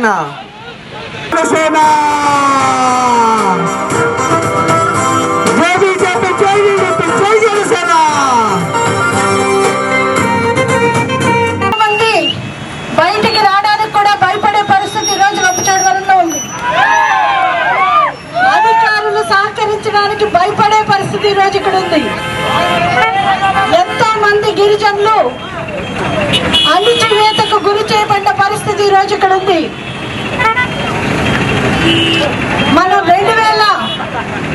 జనసేన. జనసేన! బయటికి రావడానికి కూడా భయపడే పరిస్థితి ఈ రోజు రంపచోడవరంలో ఉంది. అధికారులు సహకరించడానికి భయపడే పరిస్థితి ఈ రోజు ఇక్కడ ఉంది. ఎంతో మంది గిరిజనులు అణిచివేతకు గురి చేయబడ్డ పరిస్థితి ఈ రోజు ఇక్కడ ఉంది. మనం రెండు వేల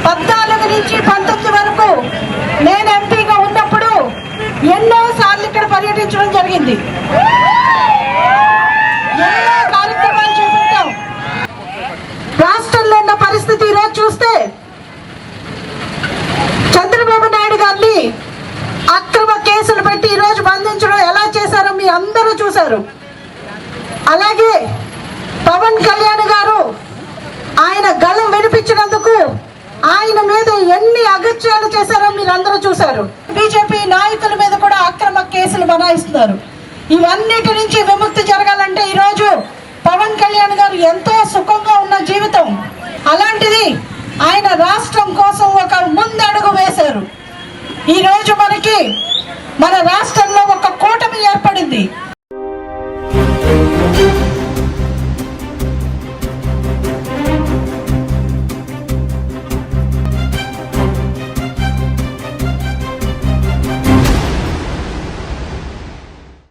పద్నాలుగు నుంచి పంతొమ్మిది వరకు నేను ఎంపీగా ఉన్నప్పుడు ఎన్నో సార్లు ఇక్కడ పర్యటించడం జరిగింది. ఎన్నో కార్యక్రమాలు చేపట్టాం? రాష్ట్రంలో ఉన్న పరిస్థితి ఈరోజు చూస్తే చంద్రబాబు నాయుడు గారిని అక్రమ కేసులు పెట్టి ఈరోజు బంధించడం ఎలా చేశారో మీ అందరూ చూశారు. అలాగే పవన్ కళ్యాణ్ గారు ఆయన గళం వినిపించినందుకు ఆయన మీద ఎన్ని చేశారో. మీరు అందరూ చూశారు బీజేపీ నాయకుల మీద కూడా అక్రమ కేసులు బనాయిస్తున్నారు. ఇవన్నిటి నుంచి విముక్తి జరగాలంటే ఈరోజు పవన్ కళ్యాణ్ గారు ఎంతో సుఖంగా ఉన్న జీవితం. అలాంటిది ఆయన రాష్ట్రం కోసం ఒక ముందడుగు వేశారు. ఈరోజు మనకి మన రాష్ట్రంలో ఒక కూటమి ఏర్పడింది.